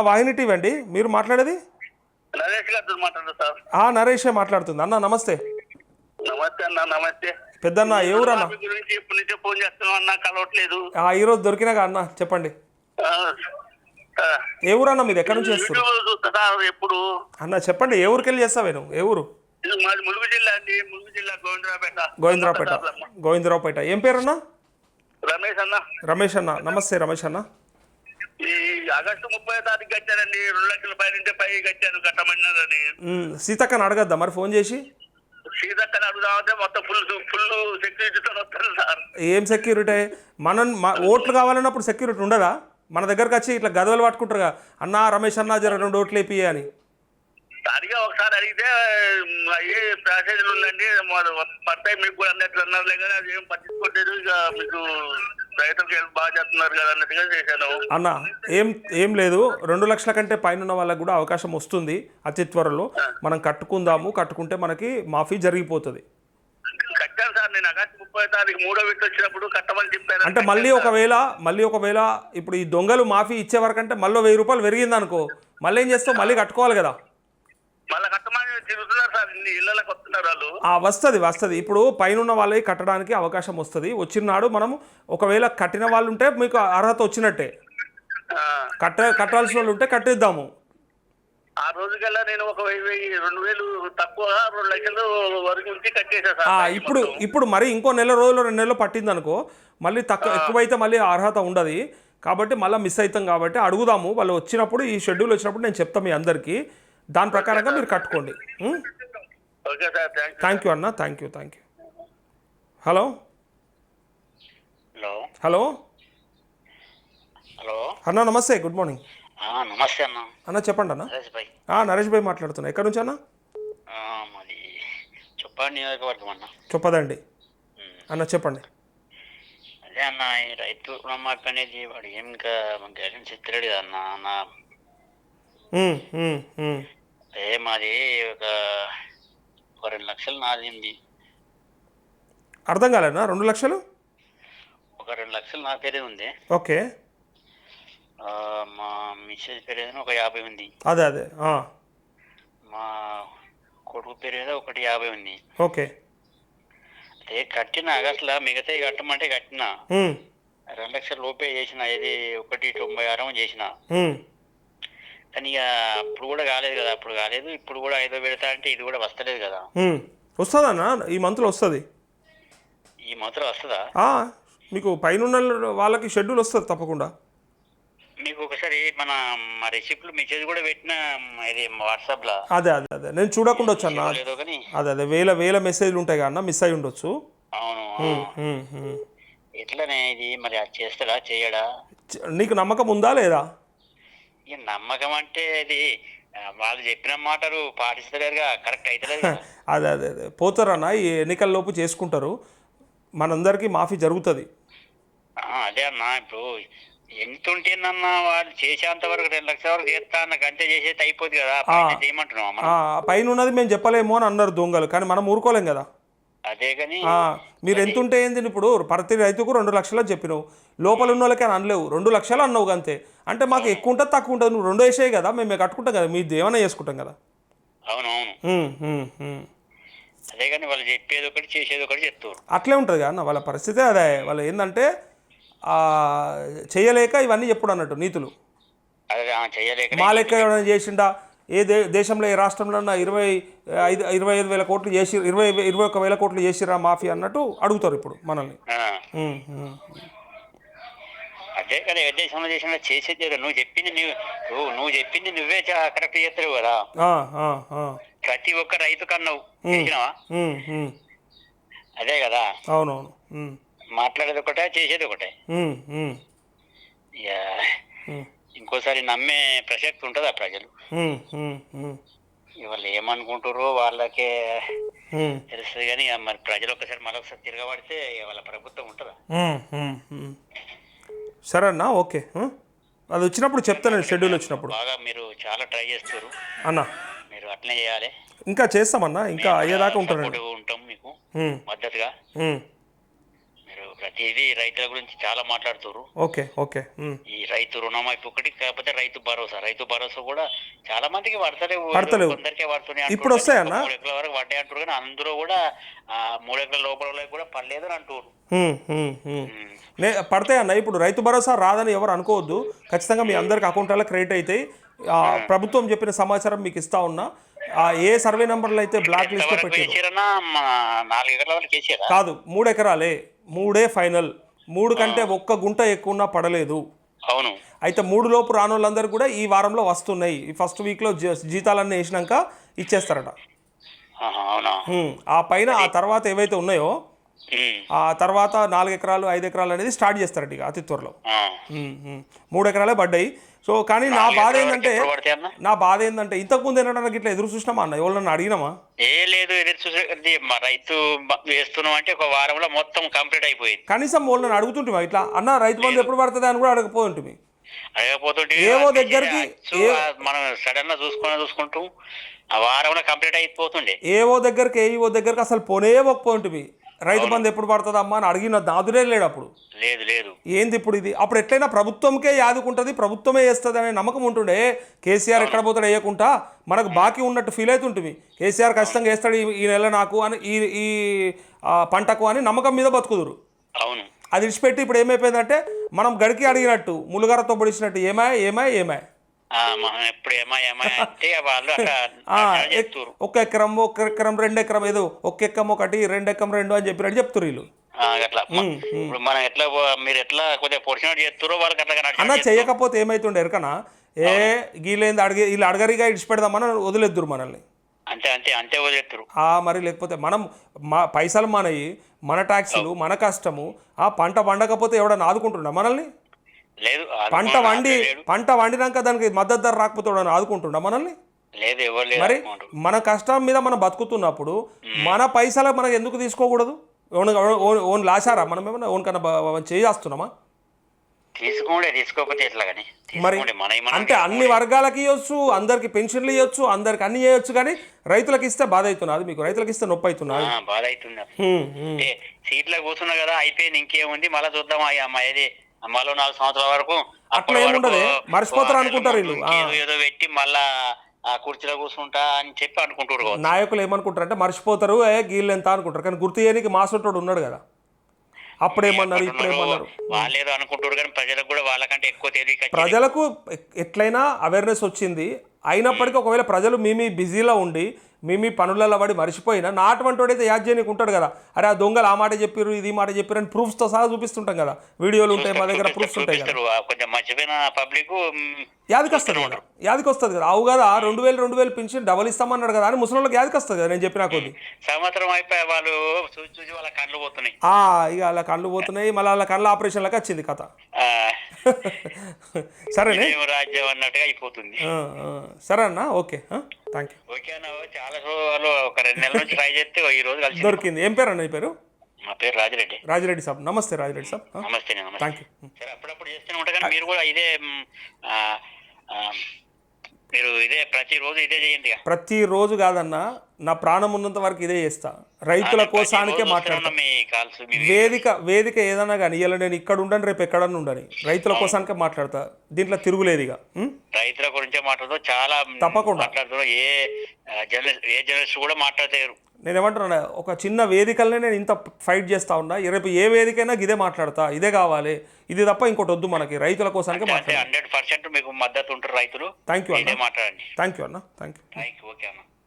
వాహిని TV అండి? మీరు మాట్లాడేది? నరేష్ మాట్లాడుతుంది. అన్న నమస్తే. నమస్తే అన్న నమస్తే. పెద్దన్న ఏ ఇప్పటి నుంచే ఫోన్ చేస్తున్నాం అన్న కలవట్లేదు. ఆ, ఈరోజు దొరికినాక అన్న? చెప్పండి. ఏ ఊరన్న మీది? ఎక్కడి నుంచి చేస్తారు యూట్యూబ్ చూస్తా సార్ ఎప్పుడు. అన్న చెప్పండి. ఏ ఊరికి వెళ్ళి చేస్తావే నువ్వు? ఏ ఊరు? మాది ములుగు జిల్లా అండి. ములుగు జిల్లా గోవిందరావుపేట. గోవిందరావుపేట. గోవిందరావుపేట. ఏం పేరన్నా? రమేష్ అన్న. రమేష్ అన్న. నమస్తే రమేష్ అన్న. ఈ ఆగస్టు ముప్పై తారీఖు కట్టారండి. రెండు లక్షల పై నుంచే పై కట్టాను కట్టమన్నారని. సీతక్కని అడగద్దా మరి ఫోన్ చేసి? సీతక్కని అడుగుదామంటే మొత్తం ఫుల్ ఫుల్ సెక్యూరిటీతో వస్తారు సార్. ఏం సెక్యూరిటీ మనం ఓట్లు కావాలన్నప్పుడు సెక్యూరిటీ ఉండదా? మన దగ్గరకు వచ్చి ఇట్లా గదవలు పట్టుకుంటారుగా అన్నా రమేష్ అన్న జర రెండు ఓట్లు వేపియ్యి అని. అడిగా ఒకసారి అడిగితే ఏ ప్యాసేజీలు ఉందండి పడతాయి మీకు కూడా అన్నట్లు అన్నారులే కానీ అది ఏం పట్టించుకోలేదు ఇక మీకు రైతులకు help బాగా చేస్తున్నారు కదా అన్నట్టుగా చేశాను. అన్న ఏం ఏం లేదు. రెండు లక్షల కంటే పైన ఉన్న వాళ్ళకి కూడా అవకాశం వస్తుంది అతి త్వరలో. మనం కట్టుకుందాము కట్టుకుంటే మనకి మాఫీ జరిగిపోతుంది. కట్టాను సార్ నేను ఆగస్టు ముప్పై తారీఖు మూడో విడత వచ్చినప్పుడు కట్టమని చెప్పాను. అంటే మళ్ళీ ఒకవేళ మళ్ళీ ఒకవేళ ఇప్పుడు ఈ దొంగలు మాఫీ ఇచ్చే వరకంటే మళ్ళీ వెయ్యి రూపాయలు పెరిగింది అనుకో మళ్ళీ ఏం చేస్తావు? మళ్ళీ కట్టుకోవాలి కదా. మళ్ళీ కట్టమని తిరుగుతున్నారు సార్ ఇన్ని ఇళ్ళకి వస్తున్నారు వాళ్ళు. ఆ వస్తుంది వస్తుంది. ఇప్పుడు పైన వాళ్ళకి కట్టడానికి అవకాశం వస్తుంది. వచ్చిన నాడు మనం ఒకవేళ కట్టిన వాళ్ళు ఉంటే మీకు అర్హత వచ్చినట్టే. కట్ట కట్టాల్సిన వాళ్ళు ఉంటే కట్టేద్దాము. ఆ రోజుకల్లా నేను ఒక వెయ్యి రెండు వేలు తక్కువ రెండు లక్షలు వరకు ఉంచి కట్టేసా ఆ, సార్ ఇప్పుడు ఇప్పుడు మరి ఇంకో నెల రోజులు రెండు నెలలు పట్టింది అనుకో మళ్ళీ తక్కువ ఎక్కువైతే మళ్ళీ అర్హత ఉండదు. కాబట్టి మళ్ళీ మిస్ అవుతాం కాబట్టి అడుగుదాము. వాళ్ళు వచ్చినప్పుడు ఈ షెడ్యూల్ వచ్చినప్పుడు నేను చెప్తాను మీ అందరికీ. దాని ప్రకారంగా మీరు కట్టుకోండి. థ్యాంక్ యూ అన్న thank you thank you hello? Hello? Hello? Hello? అన్న నమస్తే గుడ్ మార్నింగ్. నమస్తే అన్న. అన్న చెప్పండి అన్న. నరేష్ భాయ్. ఆ, నరేష్ భాయ్ మాట్లాడుతున్నా. ఎక్కడి నుంచి అన్న? మాది చొప్పాడు నియోజకవర్గం అన్న. చెప్పదండి. అన్న చెప్పండి. అదే అన్న ఈ రైతు రుణమాఫీ అనేది వాడు ఏం ఇంకా గైడెన్స్ ఇస్తలేడు కదా అన్న. అదే మాది ఒక ఒక రెండు లక్షలు నాదింది. అర్థం కాలేనా రెండు లక్షలు? ఒక రెండు లక్షలు నా పేరే ఉంది. ఓకే. ఆ, మా మిస్సెస్ పేరు ఏదైనా ఒక యాభై ఉంది. అదే అదే. ఆ, మా కొడుకు పేరు ఏదో ఒకటి యాభై ఉంది. ఓకే. అదే కట్టిన ఆగస్టులో మిగతా కట్టమంటే కట్టిన. రెండు లక్షల లోపే చేసిన ఇది ఒకటి తొంభై ఆరు చేసిన. కానీ ఇక అప్పుడు కూడా కాలేదు కదా అప్పుడు కాలేదు ఇప్పుడు కూడా ఐదో పెడతా అంటే ఇది కూడా వస్తలేదు కదా. వస్తుందన్న ఈ మంత్లో వస్తుంది. ఈ మాత్రం వస్తుందా? మీకు పైన వాళ్ళకి షెడ్యూల్ వస్తుంది తప్పకుండా. మీకు ఒకసారి మన మా రెసిపీలు మెసేజ్ కూడా పెట్టిన ఇది వాట్సాప్లో అదే అదే అదే. నేను చూడకుండా వచ్చాను అదే అదే. వేల వేల మెసేజ్లు ఉంటాయి కన్నా మిస్ అయి ఉండొచ్చు. అవును. ఎట్లనే ఇది మరి చేస్తాడా చేయడా? నీకు నమ్మకం ఉందా లేదా? ఇక నమ్మకం అంటే ఆ, వాళ్ళు చెప్పిన మాటలు పాటిస్తలేరుగా కరెక్ట్ అవుతలేదు కదా. అదే అదే అదే. పోతారన్న ఈ ఎన్నికల లోపు చేసుకుంటారు. మనందరికీ మాఫీ జరుగుతుంది. ఆ, అదే అన్న ఇప్పుడు ఎంత ఉంటేనన్నా వాళ్ళు చేసేంత వరకు రెండు లక్షల వరకు చేస్తా అన్న గంట చేసేది అయిపోద్ది కదా. పైన చేయమంటున్నాం పైన ఉన్నది మేము చెప్పలేము అని అన్నారు దొంగలు కానీ మనం ఊరుకోలేం కదా. అదే మీరు ఎంత ఉంటే ఏంది ఇప్పుడు? ప్రతి రైతుకు రెండు లక్షలు అని చెప్పినావు. లోపల ఉన్న వాళ్ళకి అని అనలేవు. రెండు లక్షలు అన్నావు అంతే అంటే మాకు ఎక్కువ ఉంటుంది తక్కువ ఉంటుంది. నువ్వు రెండు వేసేయి కదా మేము కట్టుకుంటాం కదా. మీది ఏమైనా చేసుకుంటాం కదా. అవునవును. అదే కానీ వాళ్ళు చెప్పేది ఒకటి చేసేది ఒకటి చెప్తారు. అట్లే ఉంటుంది కదా వాళ్ళ పరిస్థితి అదే. వాళ్ళు ఏంటంటే చేయలేక ఇవన్నీ చెప్పుడు అన్నట్టు నీతులు. మా లెక్క ఏమైనా చేసిండా? ఏ దే దేశంలో ఏ రాష్ట్రంలో ఇరవై ఐదు ఇరవై ఐదు వేల కోట్లు చేసి ఇరవై ఇరవై ఒక్క వేల కోట్లు చేసిరా మాఫీ అన్నట్టు అడుగుతారు ఇప్పుడు మనల్ని. అదే కదా ఏ దేశంలో చేసినా చేసేది కదా. నువ్వు చెప్పింది నువ్వు నువ్వు చెప్పింది నువ్వే కరెక్ట్ చేస్తావు కదా. ప్రతి ఒక్క రైతు కన్నావు చేసినావా. అదే కదా. అవునవును మాట్లాడేది ఒకటే చేసేది ఒకటే. ఇంకోసారి నమ్మే ప్రసక్తి ఉంటుందా ప్రజలు. ఉమ్, ఇక వాళ్ళు ఏమనుకుంటారో వాళ్ళకే తెలుస్తుంది కానీ మరి ప్రజలు ఒకసారి మరొకసారి తిరగబడితే ఇక వాళ్ళ ప్రభుత్వం ఉంటుందా. సరే అన్న ఓకే. అది వచ్చినప్పుడు చెప్తాను షెడ్యూల్ వచ్చినప్పుడు. బాగా మీరు చాలా ట్రై చేస్తారు అన్న. మీరు అట్లనే చేయాలి. ఇంకా చేస్తామన్నా ఇంకా అయ్యేదాకా సపోర్ట్గా ఉంటాం మీకు. మద్దతుగా. ప్రతిదీ రైతుల గురించి చాలా మాట్లాడుతున్నారు ఓకే ఓకే. ఈ రైతు రుణమాఫీ ఒకటి కాకపోతే రైతు భరోసా. రైతు భరోసా కూడా చాలా మందికి పడతలేవు పడతలేవు. కొందరికే పడుతున్నాయి ఇప్పుడు. వస్తాయన్నా? మూడు ఎకరాల వరకు పడ్డాయి అంటారు కానీ అందులో కూడా ఆ, మూడు ఎకరాల లోపల కూడా పడలేదు అని అంటారు ఉమ్, ఉమ్, ఉమ్. నే పడతాయి అన్న? ఇప్పుడు రైతు భరోసా రాదని ఎవరు అనుకోవద్దు. ఖచ్చితంగా మీ అందరికి అకౌంట్లలో క్రెడిట్ అవుతాయి ఆ, ప్రభుత్వం చెప్పిన సమాచారం మీకు ఇస్తా ఉన్నా. ఏ సర్వే నెంబర్లు అయితే బ్లాక్ ఎంతవరకు పెట్టారు? కాదు మూడు ఎకరాలే. మూడే ఫైనల్. మూడు కంటే ఒక్క గుంట ఎక్కువ ఉన్నా పడలేదు. అవును. అయితే మూడు లోపు రాని వాళ్ళందరూ కూడా ఈ వారంలో వస్తున్నాయి. ఈ ఫస్ట్ వీక్లో జీతాలన్నీ వేసినాక ఇచ్చేస్తారట. ఆ పైన ఆ తర్వాత ఏవైతే ఉన్నాయో ఆ తర్వాత నాలుగు ఎకరాలు ఐదు ఎకరాలు అనేది స్టార్ట్ చేస్తారట ఇక అతి త్వరలో. మూడు ఎకరాలే పడ్డాయి. సో కానీ నా బాధ ఏంటంటే నా బాధ ఏంటంటే ఇంతకు ముందు ఏంటంటే ఇట్లా ఎదురు చూసినామా అన్న? ఎవరన్నా అడిగినామా? ఏ లేదు ఎదురు చూసే రైతు వేస్తున్నాం అంటే ఒక వారంలో మొత్తం కంప్లీట్ అయిపోయింది. కనీసం వాళ్ళని అడుగుతుంటివా ఇట్లా? అన్న రైతు బంధు ఎప్పుడు పడుతుంది అని కూడా అడగపోతుంటివి అడగపోతుంటే ఏవో దగ్గరికి మనం సడన్గా చూసుకుని చూసుకుంటూ ఆ వారంలో కంప్లీట్ అయిపోతుండే. ఏవో దగ్గరికి ఏవో దగ్గరికి అసలు పోనే పోకపోయింటివి రైతు బంధు ఎప్పుడు పడుతుంది అమ్మా అని అడిగిన నాదురే లేడు అప్పుడు. లేదు లేదు. ఏంది ఇప్పుడు ఇది? అప్పుడు ఎట్లయినా ప్రభుత్వంకే యాదుకుంటుంది ప్రభుత్వమే వేస్తుంది అనే నమ్మకం ఉంటుండే. కేసీఆర్ ఎక్కడ పోతాడు వేయకుండా మనకు బాకీ ఉన్నట్టు ఫీల్ అవుతుంటుంది కేసీఆర్ ఖచ్చితంగా వేస్తాడు ఈ- నెల నాకు అని ఈ ఈ పంటకు అని నమ్మకం మీద బతుకుదురు. అవును. అది విడిచిపెట్టి ఇప్పుడు ఏమైపోయిందంటే మనం గడికి అడిగినట్టు ములుగారతో పొడిచినట్టు ఏమాయ్ ఏమాయ్ ఏమాయ్. ఒక ఎకరం ఒక ఎకరం రెండు ఎకరం ఏదో ఒక ఎక్కం ఒకటి రెండు ఎక్కం రెండు అని చెప్పినట్టు చెప్తురు వీళ్ళు. అట్లా. ఇప్పుడు మనం ఎట్లా మీరు ఎట్లా కొద్దిగా పొడిచినట్టు చేస్తారో వాళ్ళకి అట్లా అన్న. చేయకపోతే ఏమైతుండే ఎరకనా? ఏ గీలేంది అడిగే వీళ్ళు అడగరిగా ఇడిచిపెడదామని వదిలేద్దురు మనల్ని. అంతే అంతే అంతే వదిలేస్తారు ఆ మరి లేకపోతే మనం మా పైసలు మనయి మన ట్యాక్సీలు మన కష్టము ఆ పంట పండకపోతే ఎవడన్నా ఆదుకుంటుండ మనల్ని? లేదు పంట వండి. పంట వండినాక దానికి మద్దతు ధర రాకపోతే ఎవడన్నా ఆదుకుంటుండ మనల్ని? లేదు ఎవరు మరి. మన కష్టం మీద మనం బతుకుతున్నప్పుడు మన పైసలు మనకు ఎందుకు తీసుకోకూడదు? ఓన్ లాసారా మనం ఏమన్నా ఓన్ కన్నా చేస్తున్నామా తీసుకోండి తీసుకోకపోతే ఎట్లా కానీ మరి మన అంటే అన్ని వర్గాలకి ఇవ్వచ్చు అందరికి పెన్షన్లు ఇవ్వచ్చు అందరికి అన్ని ఇవ్వచ్చు కానీ రైతులకు ఇస్తే బాధ అవుతున్నది మీకు రైతులకు ఇస్తే నొప్పి అవుతున్నది బాధ. అంటే సీట్లో కూర్చున్నా కదా అయిపోయింది ఇంకేముంది? మళ్ళీ చూద్దాం అయ్యా అమ్మ ఇది మళ్ళీ నాలుగు సంవత్సరాల వరకు అప్పటి ఏముండదే, మర్చిపోతారు అనుకుంటారు వీళ్ళు. ఏదో పెట్టి మళ్ళా ఆ కుర్చీలో కూర్చుంటా అని చెప్పి అనుకుంటారు. నాయకులు ఏమనుకుంటారు అంటే మర్చిపోతారు ఏ గీళ్ళు ఎంత అనుకుంటారు. కానీ గుర్తు చేయడానికి మాసంటోడు ఉన్నాడు కదా. అప్పుడు ఏమన్నారు? ఇప్పుడు ఏమన్నారు? వాళ్ళు ఏదో అనుకుంటారు కానీ ప్రజలకు కూడా వాళ్ళకంటే ఎక్కువ తెలియక ప్రజలకు ఎట్లయినా అవేర్నెస్ వచ్చింది. అయినప్పటికీ ఒకవేళ ప్రజలు మీ మీ బిజీలో ఉండి మీ మీ పనులలో పడి మర్చిపోయినా నా అటువంటి వాడైతే యాద్ చేయడానికి ఉంటాడు కదా. అరే ఆ దొంగలు ఆ మాట చెప్పారు ఇది మాట చెప్పారు అని ప్రూఫ్స్తో సహా చూపిస్తుంటాం కదా. వీడియోలు ఉంటాయి మా దగ్గర ప్రూఫ్స్ ఉంటాయి యాదికి వస్తుంది కదా యాదికి వస్తుంది కదా. అవు కదా రెండు వేలు రెండు వేలు పెన్షన్ డబల్ ఇస్తామన్నాడు కదా అని ముసలిళ్ళకి యాదికి వస్తుంది కదా నేను చెప్పిన కొద్ది. సంవత్సరం అయిపోయి వాళ్ళు చూసి వాళ్ళ కళ్ళు పోతున్నాయి. ఇక అలా కళ్ళు పోతున్నాయి మళ్ళీ అలా కళ్ళ ఆపరేషన్లకు వచ్చింది కథ. సరేనే? ఇదేం రాజ్యం అన్నట్టుగా అయిపోతుంది. సరే అన్న ఓకే ఓకే అన్న చాలా రోజులు ఒక రెండు నెలల నుంచి ట్రై చేస్తే ఈ రోజు కలిసి దొరికింది. ఏం పేరు అన్న ఈ పేరు? మా పేరు రాజిరెడ్డి. రాజిరెడ్డి సాబ్. నమస్తే రాజిరెడ్డి సాబ్. నమస్తే నమస్తే. థ్యాంక్ యూ సరే అప్పుడప్పుడు చేస్తూనే ఉంటా కానీ మీరు కూడా ఇదే మీరు ఇదే ప్రతిరోజు ఇదే చేయండి. ప్రతిరోజు కాదన్నా నా ప్రాణం ఉన్నంత వరకు ఇదే చేస్తా. రైతుల కోసానికే ప్రతిరోజు మాట్లాడతా. వస్తూనే మీ వేదిక వేదిక ఏదన్నా కానీ ఇలా నేను ఇక్కడ ఉండను రేపు ఎక్కడన్నా ఉండని రైతుల కోసానికే మాట్లాడతా. దీంట్లో తిరుగులేదు ఇక? రైతుల గురించే మాట్లాడుతూ చాలా తప్పకుండా. ఏ జర్నలిస్ట్ ఏ జర్నలిస్ట్ కూడా మాట్లాడతారు నేను ఏమంటున్నా ఒక చిన్న వేదికలనే నేను ఇంత ఫైట్ చేస్తా ఉన్నా రేపు ఏ వేదికైనా ఇదే మాట్లాడతా ఇదే కావాలి ఇది తప్ప ఇంకోటి వద్దు మనకి రైతుల కోసానికే హండ్రెడ్ పర్సెంట్ మీకు మద్దతు ఉంటారు రైతులు. థ్యాంక్ యూ అన్న. థ్యాంక్ యూ అన్న. థ్యాంక్ యూ ఓకే అన్న.